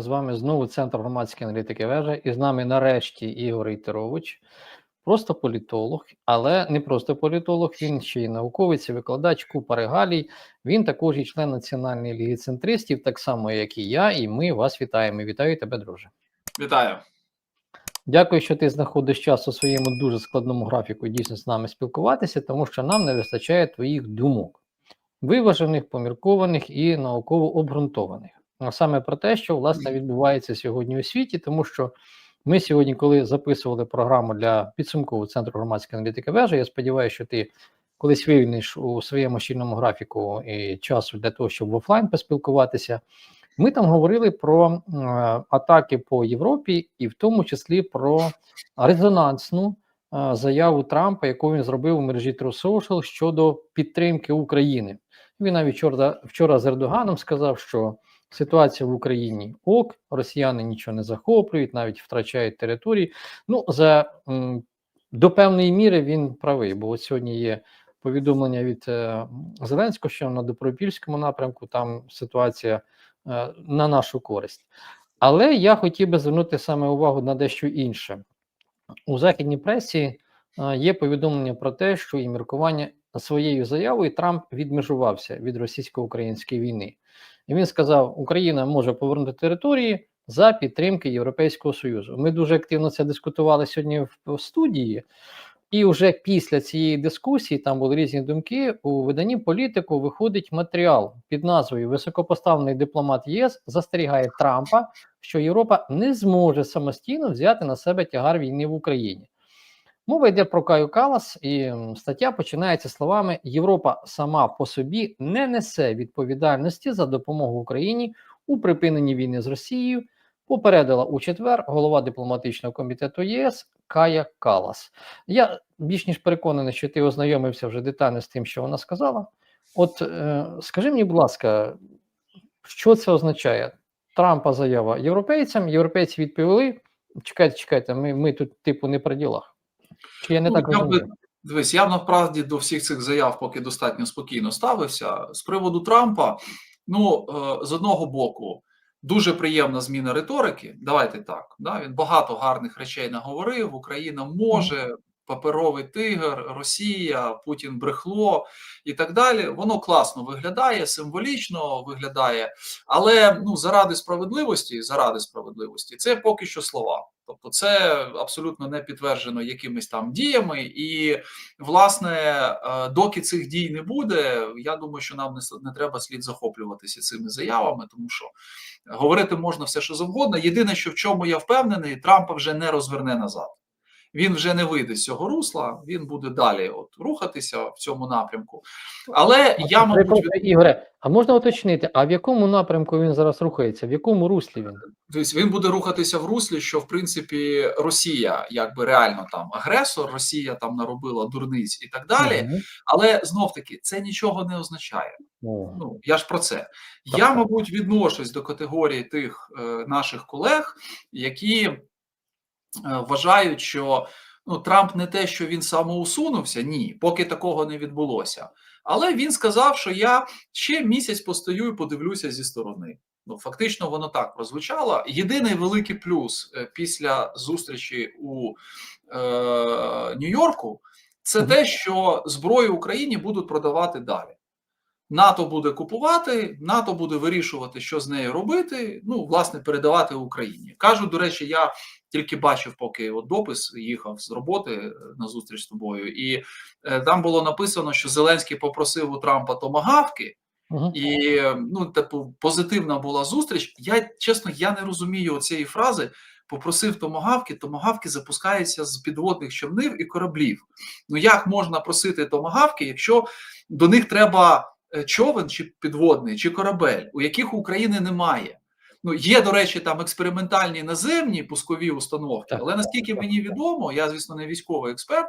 З вами знову Центр громадської аналітики вежа, і з нами нарешті Ігор Ітерович, просто політолог, але не просто політолог, він ще й науковець, і викладач купа регалій. Він також і член Національної ліги центристів, так само, як і я, і ми вас вітаємо. Вітаю тебе, друже. Вітаю. Дякую, що ти знаходиш час у своєму дуже складному графіку дійсно з нами спілкуватися, тому що нам не вистачає твоїх думок, виважених, поміркованих і науково обґрунтованих. А саме про те, що власне відбувається сьогодні у світі, тому що ми сьогодні, коли записували програму для підсумкового центру громадської аналітики вежа, я сподіваюся, що ти колись вивільниш у своєму щільному графіку і часу для того, щоб в офлайн поспілкуватися. Ми там говорили про е, атаки по Європі, і в тому числі про резонансну е, заяву Трампа, яку він зробив у мережі True Social щодо підтримки України. Він навіть вчора, вчора з Ердоганом сказав, що ситуація в Україні ок, росіяни нічого не захоплюють, навіть втрачають території. Ну за до певної міри він правий, бо от сьогодні є повідомлення від е, Зеленського, що на Добропільському напрямку там ситуація е, на нашу користь. Але я хотів би звернути саме увагу на дещо інше. У західній пресі е, є повідомлення про те, що і міркування своєю заявою Трамп відмежувався від російсько-української війни. І він сказав: Україна може повернути території за підтримки Європейського Союзу. Ми дуже активно це дискутували сьогодні в, студії. І вже після цієї дискусії там були різні думки. У виданні політику виходить матеріал під назвою Високопоставлений дипломат ЄС застерігає Трампа, що Європа не зможе самостійно взяти на себе тягар війни в Україні. Мова йде про Каю Калас, і стаття починається словами: Європа сама по собі не несе відповідальності за допомогу Україні у припиненні війни з Росією. Попередила у четвер голова дипломатичного комітету ЄС Кая Калас. Я більш ніж переконаний, що ти ознайомився вже детально з тим, що вона сказала. От е, скажи мені, будь ласка, що це означає? Трампа заява європейцям. Європейці відповіли: чекайте, чекайте, ми, ми тут, типу, не при ділах. Чи я не Ну, так я розумію? би- Дивись, я насправді до всіх цих заяв поки достатньо спокійно ставився. З приводу Трампа, ну е, з одного боку, дуже приємна зміна риторики. Давайте так. Да? Він багато гарних речей наговорив. Україна може, паперовий тигр, Росія, Путін брехло і так далі. Воно класно виглядає, символічно виглядає, але ну заради справедливості, заради справедливості, це поки що слова. Тобто, це абсолютно не підтверджено якимись там діями, і власне, е, доки цих дій не буде, я думаю, що нам не, не треба слід захоплюватися цими заявами, тому що говорити можна все, що завгодно. Єдине, що в чому я впевнений, Трампа вже не розверне назад. Він вже не вийде з цього русла, він буде далі от рухатися в цьому напрямку. Але я, мабуть, від- Ігоре, а можна уточнити, а в якому напрямку він зараз рухається? В якому руслі він? Тобто він буде рухатися в руслі, що в принципі Росія, якби реально там агресор, Росія там наробила дурниць і так далі. Мгм. Але знов таки це нічого не означає. О, Ну я ж про це. Так, Я, мабуть, відношусь до категорії тих е, наших колег, які вважають, що ну Трамп не те, що він самоусунувся, ні, поки такого не відбулося. Але він сказав, що я ще місяць постою і подивлюся зі сторони. Ну, фактично, воно так прозвучало. Єдиний великий плюс е, після зустрічі у е, Нью-Йорку це те, що зброю Україні будуть продавати далі. НАТО буде купувати, НАТО буде вирішувати, що з нею робити. Ну, власне, передавати Україні. Кажу, до речі, я тільки бачив, поки от допис їхав з роботи е, на зустріч з тобою, і е, там було написано, що Зеленський попросив у Трампа томагавки, і ну, типу, позитивна була зустріч. Я чесно, я не розумію цієї фрази. Попросив томагавки, томагавки запускаються з підводних човнів і кораблів. Ну як можна просити томагавки, якщо до них треба човен чи підводний, чи корабель, у яких України немає? Ну є, до речі, там експериментальні наземні пускові установки, але наскільки мені відомо, я звісно не військовий експерт.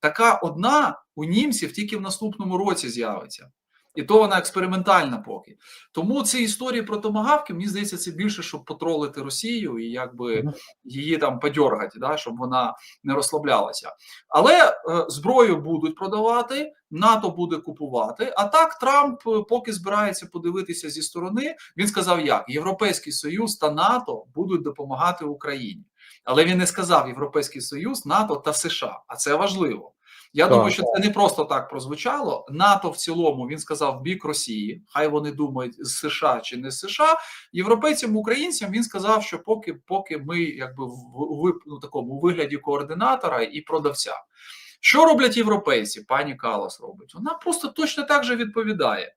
Така одна у німців тільки в наступному році з'явиться. І то вона експериментальна поки. Тому ці історії про томагавки, мені здається, це більше, щоб потролити Росію і якби її там подьоргати, да, щоб вона не розслаблялася. Але е, зброю будуть продавати, НАТО буде купувати. А так Трамп е, поки збирається подивитися зі сторони. Він сказав, як Європейський Союз та НАТО будуть допомагати Україні. Але він не сказав Європейський Союз, НАТО та США. А це важливо. Я Так. думаю, що це не просто так прозвучало. НАТО в цілому він сказав в бік Росії. Хай вони думають з США чи не з США. Європейцям, українцям він сказав, що поки поки ми якби в, в, ну, такому вигляді координатора і продавця. Що роблять європейці? Пані Калас робить. Вона просто точно так же відповідає,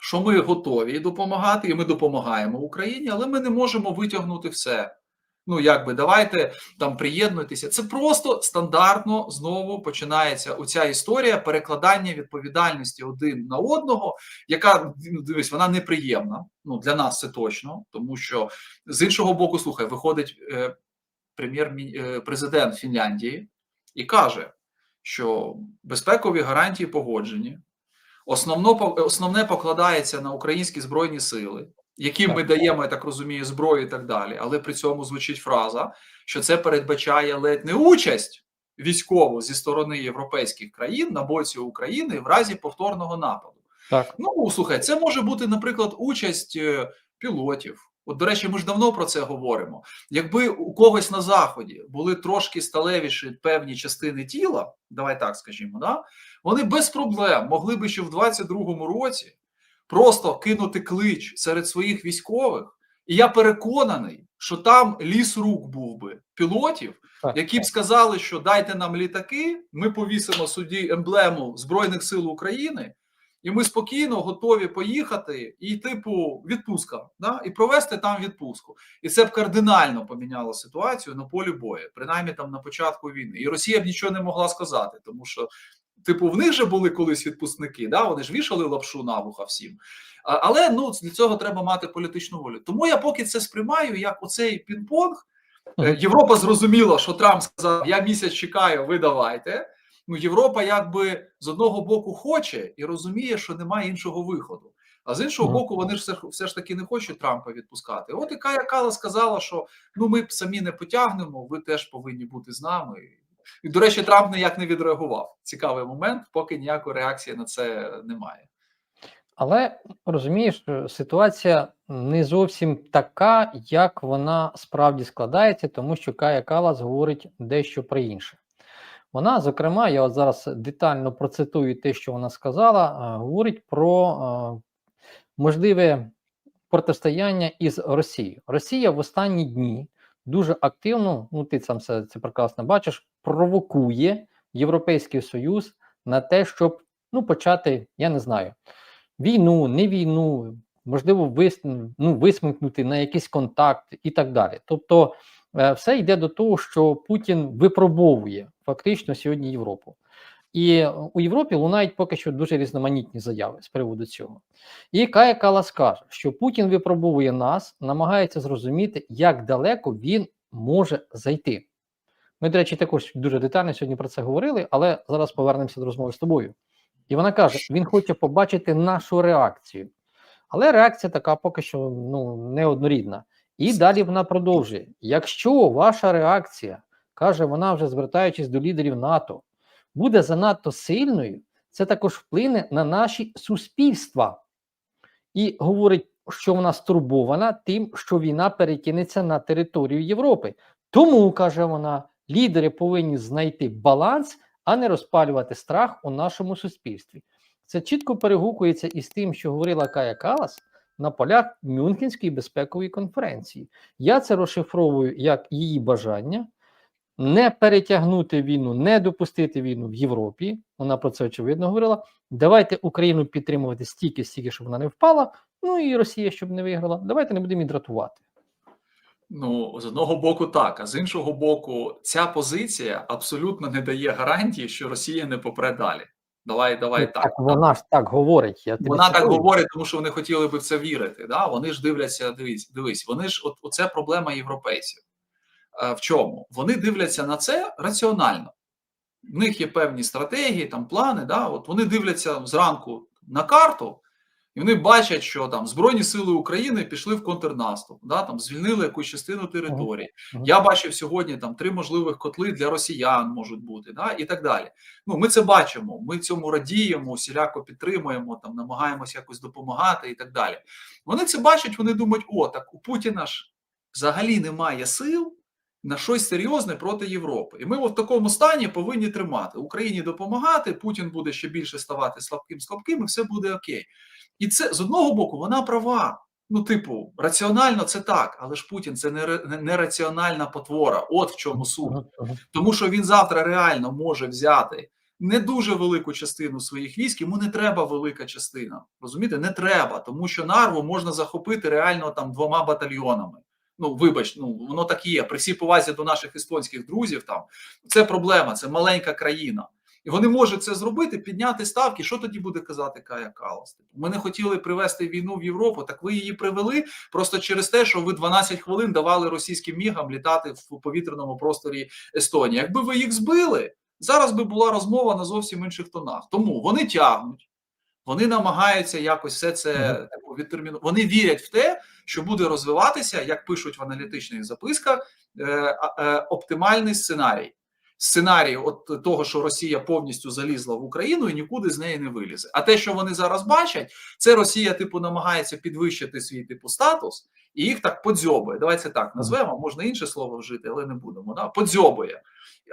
що ми готові допомагати, і ми допомагаємо Україні, але ми не можемо витягнути все. Ну, якби давайте там приєднуйтеся. Це просто стандартно знову починається оця історія перекладання відповідальності один на одного, яка ну, дивись, вона неприємна. Ну для нас це точно, тому що з іншого боку, слухай, виходить е, прем'єр е, президент Фінляндії і каже, що безпекові гарантії погоджені. Основно основне покладається на українські збройні сили, яким ми даємо, я так розумію, зброю і так далі. Але при цьому звучить фраза, що це передбачає ледь не участь військову зі сторони європейських країн на боці України в разі повторного нападу. Так. Ну слухай, це може бути, наприклад, участь е, пілотів. От, до речі, ми ж давно про це говоримо. Якби у когось на заході були трошки сталевіші певні частини тіла, давай так скажімо, да, вони без проблем могли би ще в 22-му році просто кинути клич серед своїх військових, і я переконаний, що там ліс рук був би пілотів, які б сказали, що дайте нам літаки, ми повісимо суді емблему Збройних сил України. І ми спокійно готові поїхати і, типу, відпустка, да? і провести там відпустку. І це б кардинально поміняло ситуацію на полі бою, принаймні там на початку війни. І Росія б нічого не могла сказати, тому що, типу, в них же були колись відпускники, да? вони ж вішали лапшу на вуха всім. Але ну для цього треба мати політичну волю. Тому я поки це сприймаю як оцей пінг-понг. Е, Європа зрозуміла, що Трамп сказав: Я місяць чекаю, ви давайте. Ну, Європа якби з одного боку хоче і розуміє, що немає іншого виходу. А з іншого боку, вони ж все, все ж таки не хочуть Трампа відпускати. От і Кая Кала сказала, що ну ми б самі не потягнемо, ви теж повинні бути з нами. І, до речі, Трамп ніяк не відреагував. Цікавий момент, поки ніякої реакції на це немає. Але розумієш, е, ситуація не зовсім така, як вона справді складається, тому що Кая Калас говорить дещо про інше. Вона, зокрема, я от зараз детально процитую те, що вона сказала, е, говорить про е, можливе протистояння із Росією. Росія в останні дні дуже активно, ну ти сам це, це прекрасно бачиш, провокує Європейський Союз на те, щоб ну, почати, я не знаю, війну, не війну, можливо, вис, ну, висмикнути на якийсь контакт і так далі. Тобто, е, все йде до того, що Путін випробовує фактично сьогодні Європу. І у Європі лунають поки що дуже різноманітні заяви з приводу цього. І Кая Калас каже, що Путін випробовує нас, намагається зрозуміти, як далеко він може зайти. Ми, до речі, також дуже детально сьогодні про це говорили, але зараз повернемося до розмови з тобою. І вона каже: він хоче побачити нашу реакцію. Але реакція така поки що ну, неоднорідна. І далі вона продовжує: якщо ваша реакція, каже вона, вже звертаючись до лідерів НАТО, буде занадто сильною, це також вплине на наші суспільства. І говорить, що вона стурбована тим, що війна перекинеться на територію Європи. Тому, каже вона, лідери повинні знайти баланс, а не розпалювати страх у нашому суспільстві. Це чітко перегукується із тим, що говорила Кая Калас на полях Мюнхенської безпекової конференції. Я це розшифровую як її бажання не перетягнути війну, не допустити війну в Європі. Вона про це очевидно говорила. Давайте Україну підтримувати стільки, стільки, щоб вона не впала. Ну і Росія, щоб не виграла. Давайте не будемо її дратувати. Ну, з одного боку, так, а з іншого боку, ця позиція абсолютно не дає гарантії, що Росія не попре далі. Давай, давай так. так вона ж так говорить. Я Вона так цитую. говорить, тому що вони хотіли би в це вірити. Да? Вони ж дивляться, дивись, дивись, вони ж от оце проблема європейців. Е, В чому? Вони дивляться на це раціонально. В них є певні стратегії, там плани. Да? От вони дивляться зранку на карту, і вони бачать, що там Збройні Сили України пішли в контрнаступ, да, там звільнили якусь частину території. Мгм. Я бачив сьогодні там три можливих котли для росіян можуть бути, да, і так далі. Ну, ми це бачимо, ми цьому радіємо, всіляко підтримуємо, там намагаємося якось допомагати і так далі. Вони це бачать, вони думають: о, так у Путіна ж взагалі немає сил на щось серйозне проти Європи. І ми в такому стані повинні тримати Україні допомагати. Путін буде ще більше ставати слабким слабким, і все буде окей. І це з одного боку вона права. Ну, типу, раціонально це так, але ж Путін це не, не, не потвора. От в чому суть. Тому що він завтра реально може взяти не дуже велику частину своїх військ, йому не треба велика частина. Розумієте, не треба, тому що нарву можна захопити реально там двома батальйонами. Ну, вибач, ну воно так і є. При всій повазі до наших естонських друзів, там це проблема, це маленька країна. І вони можуть це зробити, підняти ставки. Що тоді буде казати Кая Калас? Типу, Ми не хотіли привести війну в Європу, так ви її привели просто через те, що ви 12 хвилин давали російським мігам літати в повітряному просторі Естонії. Якби ви їх збили, зараз би була розмова на зовсім інших тонах. Тому вони тягнуть, вони намагаються якось все це типу, відтерміну. Вони вірять в те, що буде розвиватися, як пишуть в аналітичних записках, е, е, оптимальний сценарій. Сценарій от того, що Росія повністю залізла в Україну і нікуди з неї не вилізе. А те, що вони зараз бачать, це Росія, типу, намагається підвищити свій типу статус, і їх так подзьобує. Давайте так назвемо, можна інше слово вжити, але не будемо. Да? Подзьобує.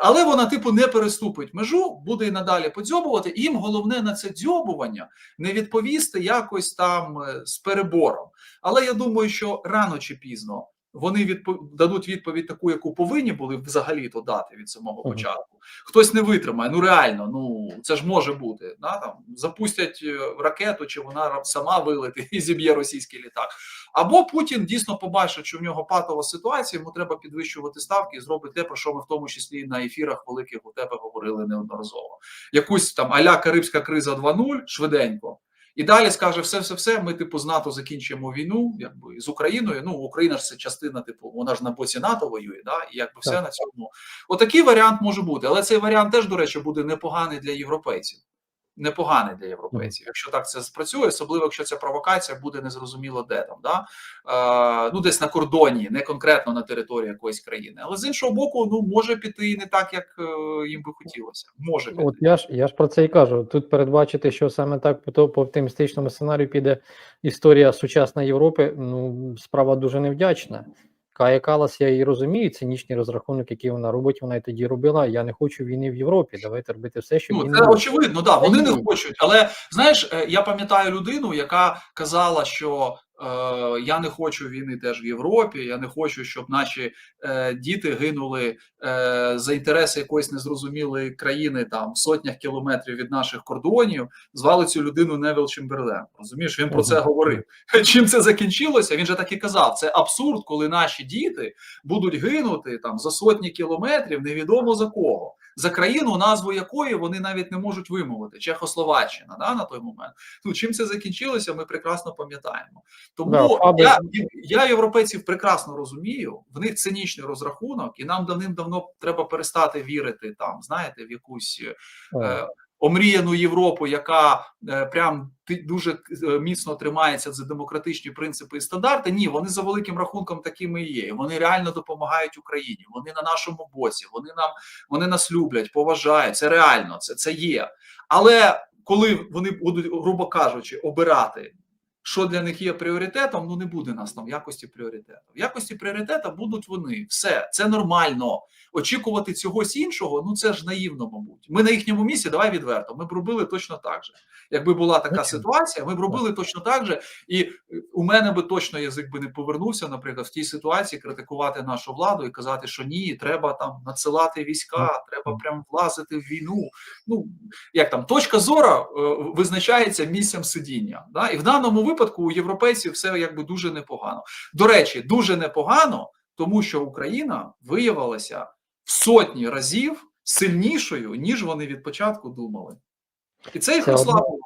Але вона, типу, не переступить межу, буде і надалі подзьобувати. Їм головне на це дзьобування не відповісти якось там е, з перебором. Але я думаю, що рано чи пізно вони відпо... дадуть відповідь таку, яку повинні були взагалі то дати від самого початку. Хтось не витримає. Ну реально, ну це ж може бути. Да? Там запустять е, ракету, чи вона сама вилетить і зіб'є російський літак. Або Путін дійсно побачить, що в нього патова ситуація, йому треба підвищувати ставки і зробить те, про що ми в тому числі на ефірах великих у тебе говорили неодноразово. Якусь там аля Карибська криза 2.0 швиденько. І далі скаже все, все, все. Ми, типу, з НАТО закінчуємо війну, якби з Україною. Ну, Україна ж це частина, типу, вона ж на боці НАТО воює, да, і якби все Так. на цьому. Отакий варіант може бути. Але цей варіант теж, до речі, буде непоганий для європейців. Непоганий для європейців, якщо так це спрацює, особливо якщо ця провокація буде незрозуміло де там, да е, ну десь на кордоні, не конкретно на території якоїсь країни. Але з іншого боку, ну може піти не так, як е, їм би хотілося. Може піти. От я ж я ж про це і кажу. Тут передбачити, що саме так по, по оптимістичному сценарію піде історія сучасної Європи. Ну справа дуже невдячна. Кая Калас, я її розумію, цинічний розрахунок, який вона робить, вона і тоді робила. Я не хочу війни в Європі. Давайте робити все, що Ну, це не очевидно, да, вони не хочуть. Але знаєш, е, я пам'ятаю людину, яка казала, що я не хочу війни теж в Європі. Я не хочу, щоб наші е, діти гинули е, за інтереси якоїсь незрозумілої країни там в сотнях кілометрів від наших кордонів. Звали цю людину Невіл Чемберлен. Розумієш, він про це говорив. Чим це закінчилося? Він же так і казав: це абсурд, коли наші діти будуть гинути там за сотні кілометрів, невідомо за кого. За країну, назву якої вони навіть не можуть вимовити Чехословаччина да, на той момент. Ну чим це закінчилося, ми прекрасно пам'ятаємо. Тому Да, я, я європейців прекрасно розумію. В них цинічний розрахунок, і нам давним-давно треба перестати вірити там, знаєте, в якусь е, омріяну Європу, яка е, прям дуже е, міцно тримається за демократичні принципи і стандарти. Ні, вони за великим рахунком такими і є. Вони реально допомагають Україні. Вони на нашому боці. Вони нам вони нас люблять, поважають. Це реально, це, це є. Але коли вони будуть, грубо кажучи, обирати. Що для них є пріоритетом, ну не буде нас там в якості пріоритету. В якості пріоритету будуть вони. Все, це нормально очікувати чогось іншого, ну це ж наївно, мабуть. Ми на їхньому місці, давай відверто. Ми б робили точно так же. Якби була така ситуація, ми б робили точно так же. І е, у мене би точно язик би не повернувся, наприклад, в тій ситуації критикувати нашу владу і казати, що ні, треба там надсилати війська, треба прям влазити в війну. Ну як там точка зора е, визначається місцем сидіння. Да? І в даному випадку у європейців все якби дуже непогано. До речі, дуже непогано, тому що Україна виявилася в сотні разів сильнішою, ніж вони від початку думали. І це їх розслабило.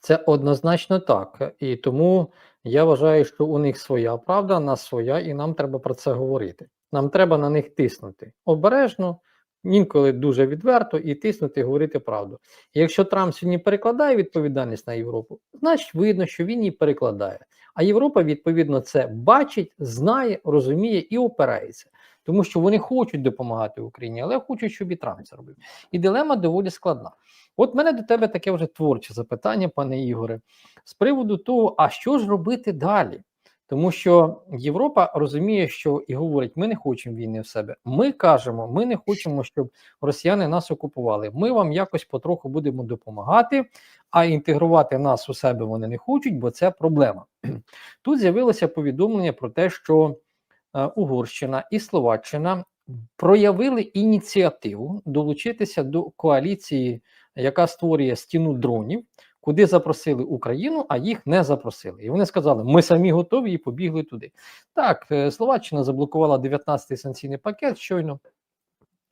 Це однозначно так. І тому я вважаю, що у них своя правда, нас своя, і нам треба про це говорити. Нам треба на них тиснути обережно, інколи дуже відверто і тиснути, і говорити правду. І якщо Трамп сьогодні перекладає відповідальність на Європу, значить видно, що він її перекладає. А Європа, відповідно, це бачить, знає, розуміє і опирається. Тому що вони хочуть допомагати Україні, але хочуть, щоб і Трамп це робив. І дилема доволі складна. От мене до тебе таке вже творче запитання, пане Ігоре, з приводу того, а що ж робити далі? Тому що Європа розуміє, що і говорить: ми не хочемо війни в себе. Ми кажемо, ми не хочемо, щоб росіяни нас окупували. Ми вам якось потроху будемо допомагати, а інтегрувати нас у себе вони не хочуть, бо це проблема. Тут з'явилося повідомлення про те, що е, Угорщина і Словаччина проявили ініціативу долучитися до коаліції, яка створює стіну дронів куди запросили Україну, а їх не запросили. І вони сказали: ми самі готові і побігли туди. Так, е, Словаччина заблокувала 19-й санкційний пакет щойно.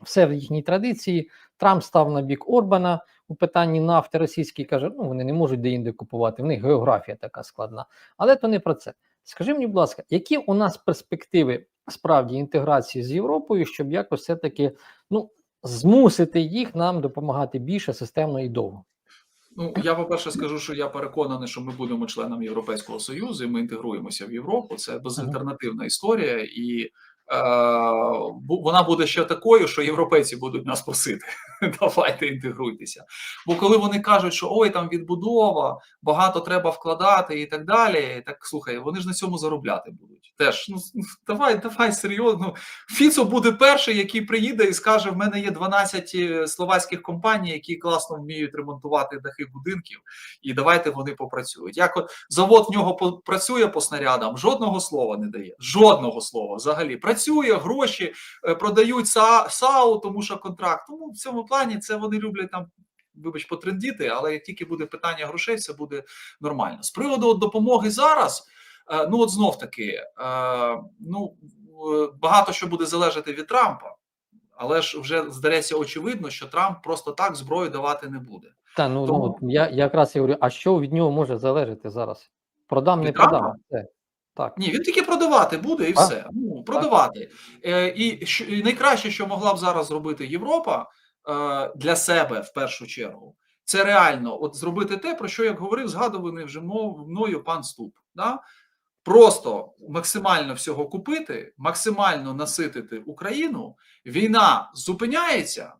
Все в їхній традиції. Трамп став на бік Орбана у питанні нафти російській каже: ну вони не можуть де-інде купувати. В них географія така складна. Але то не про це. Скажи мені, будь ласка, які у нас перспективи справді інтеграції з Європою, щоб якось все-таки ну, змусити їх нам допомагати більше системно і довго? Ну, я по-перше скажу, що я переконаний, що ми будемо членом Європейського Союзу, і ми інтегруємося в Європу. Це безальтернативна історія, і вона буде ще такою, що європейці будуть нас просити. Давайте інтегруйтеся. Бо коли вони кажуть, що ой, там відбудова, багато треба вкладати і так далі. Так слухай, вони ж на цьому заробляти будуть. Теж ну давай, давай серйозно. Фіцо буде перший, який приїде і скаже: в мене є 12 словацьких компаній, які класно вміють ремонтувати дахи будинків, і давайте вони попрацюють. Як от завод в нього працює по снарядам, жодного слова не дає. Жодного слова взагалі працює, гроші продають САУ, тому що контракт. Тому в цьому плані це вони люблять там. Вибач, потрендіти, але як тільки буде питання грошей, це буде нормально. З приводу от допомоги зараз, ну от знов таки, ну багато що буде залежати від Трампа, але ж вже здається очевидно, що Трамп просто так зброю давати не буде. Та ну, Тому... ну я якраз я говорю, а що від нього може залежати зараз? Продам, не Трампа? продам. Так. Ні, він тільки продавати буде і А? все. Ну, продавати. Е, і, що, і найкраще, що могла б зараз зробити Європа е, для себе в першу чергу, це реально от зробити те, про що як говорив, згадуваний вже мною пан Ступ. Да? Просто максимально всього купити, максимально наситити Україну. Війна зупиняється.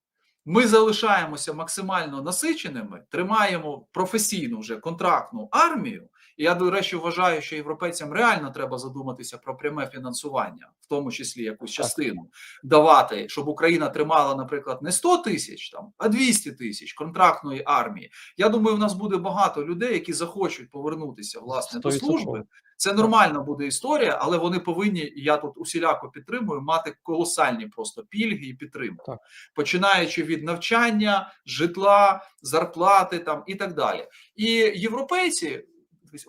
Ми залишаємося максимально насиченими, тримаємо професійну вже контрактну армію. І я, до речі, вважаю, що європейцям реально треба задуматися про пряме фінансування, в тому числі якусь частину давати, щоб Україна тримала, наприклад, не 100 тисяч там, а 200 тисяч контрактної армії. Я думаю, в нас буде багато людей, які захочуть повернутися власне до 100%. служби. Це нормальна буде історія, але вони повинні, я тут усіляко підтримую, мати колосальні просто пільги і підтримку, Так. починаючи від навчання, житла, зарплати там і так далі. І європейці,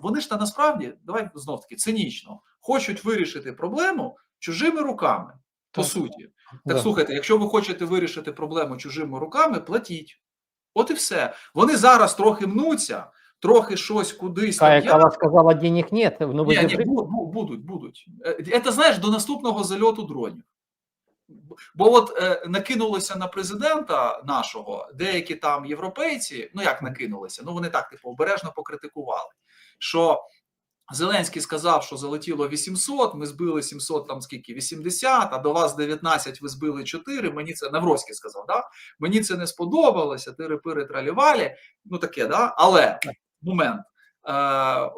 вони ж та насправді, давай знов таки цинічно, хочуть вирішити проблему чужими руками. По Так. суті, так Да. слухайте, якщо ви хочете вирішити проблему чужими руками, платіть. От і все. Вони зараз трохи мнуться, трохи щось кудись Та, яка вас сказала, денег нет, ну ви Ні, ні, будуть, будуть. Е, Це знаєш до наступного зальоту дронів. Бо от е, накинулося на президента нашого деякі там європейці. Ну як накинулися? Ну вони так типу обережно покритикували. Що Зеленський сказав, що залетіло 800, ми збили 700, там скільки 80, а до вас 19, ви збили 4, Мені це Навроський сказав, да? Мені це не сподобалося. Тири-пири тралівалі. Ну таке, да? Але момент. Е,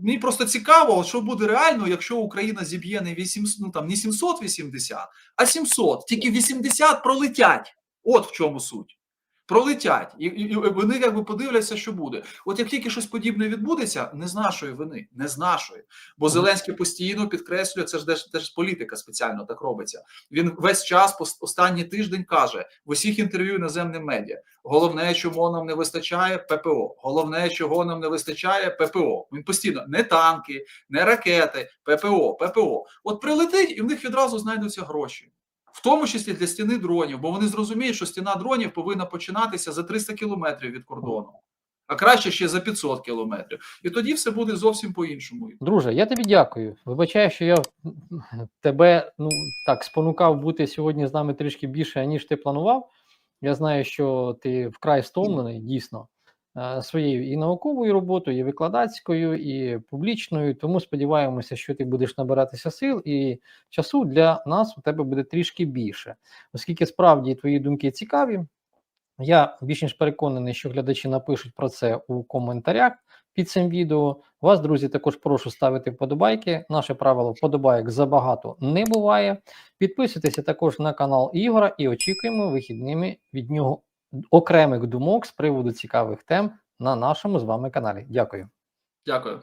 мені просто цікаво, що буде реально, якщо Україна зіб'є не 800, ну там не 780, а 700. Тільки 80 пролетять. От в чому суть. Пролетять, і, і, і вони якби подивляться, що буде. От як тільки щось подібне відбудеться, не з нашої вини, не з нашої. Бо Зеленський постійно підкреслює, це ж теж, теж політика спеціально так робиться. Він весь час, останній тиждень каже в усіх інтерв'ю іноземним медіа: головне, чому нам не вистачає ППО. Головне, чого нам не вистачає ППО. Він постійно не танки, не ракети, ППО, ППО. От прилетить, і в них відразу знайдуться гроші. В тому числі для стіни дронів, бо вони зрозуміють, що стіна дронів повинна починатися за 300 кілометрів від кордону. а краще ще за 500 кілометрів. І тоді все буде зовсім по-іншому. Друже, я тобі дякую. Вибачаю, що я тебе ну так спонукав бути сьогодні з нами трішки більше, ніж ти планував. Я знаю, що ти вкрай стомлений дійсно своєю і науковою роботою, і викладацькою, і публічною. Тому сподіваємося, що ти будеш набиратися сил і часу для нас у тебе буде трішки більше, оскільки справді твої думки цікаві. Я більш ніж переконаний, що глядачі напишуть про це у коментарях під цим відео. Вас, друзі, також прошу ставити вподобайки. Наше правило вподобайок забагато не буває. Підписуйтеся також на канал Ігора і очікуємо вихідними від нього окремих думок з приводу цікавих тем на нашому з вами каналі. Дякую. Дякую.